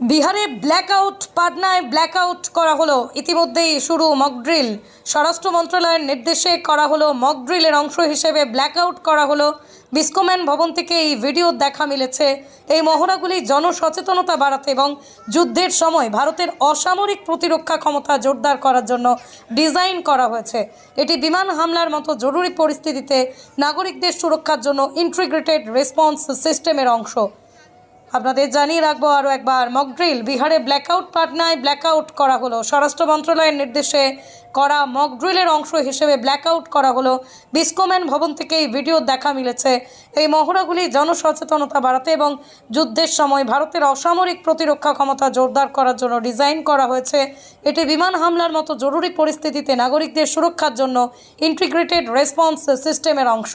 বিহারে blackout পাটনায় blackout করা হলো। ইতিমধ্যেই শুরু মকড্রিল স্বরাষ্ট্র মন্ত্রণালয়ের নির্দেশে করা হলো মকড্রিলের অংশ হিসেবে ব্ল্যাকআউট করা হলো। বিস্কোম্যান ভবন থেকে এই ভিডিও দেখা মিলেছে। এই মহড়াগুলি জনসচেতনতা বাড়াতে এবং যুদ্ধের সময় ভারতের অসামরিক প্রতিরক্ষা ক্ষমতা জোরদার করার জন্য ডিজাইন করা হয়েছে। এটি বিমান হামলার মতো জরুরি পরিস্থিতিতে নাগরিকদের সুরক্ষার জন্য ইন্টিগ্রেটেড রেসপন্স সিস্টেমের অংশ। আপনাদের জানিয়ে রাখব আরও একবার মকড্রিল বিহারে ব্ল্যাকআউট পাটনায় ব্ল্যাকআউট করা হলো। স্বরাষ্ট্র মন্ত্রণালয়ের নির্দেশে করা মকড্রিলের অংশ হিসেবে ব্ল্যাকআউট করা হলো। বিস্কোম্যান ভবন থেকে এই ভিডিও দেখা মিলেছে। এই মহড়াগুলি জনসচেতনতা বাড়াতে এবং যুদ্ধের সময় ভারতের অসামরিক প্রতিরক্ষা ক্ষমতা জোরদার করার জন্য ডিজাইন করা হয়েছে। এটি বিমান হামলার মতো জরুরি পরিস্থিতিতে নাগরিকদের সুরক্ষার জন্য ইন্টিগ্রেটেড রেসপন্স সিস্টেমের অংশ।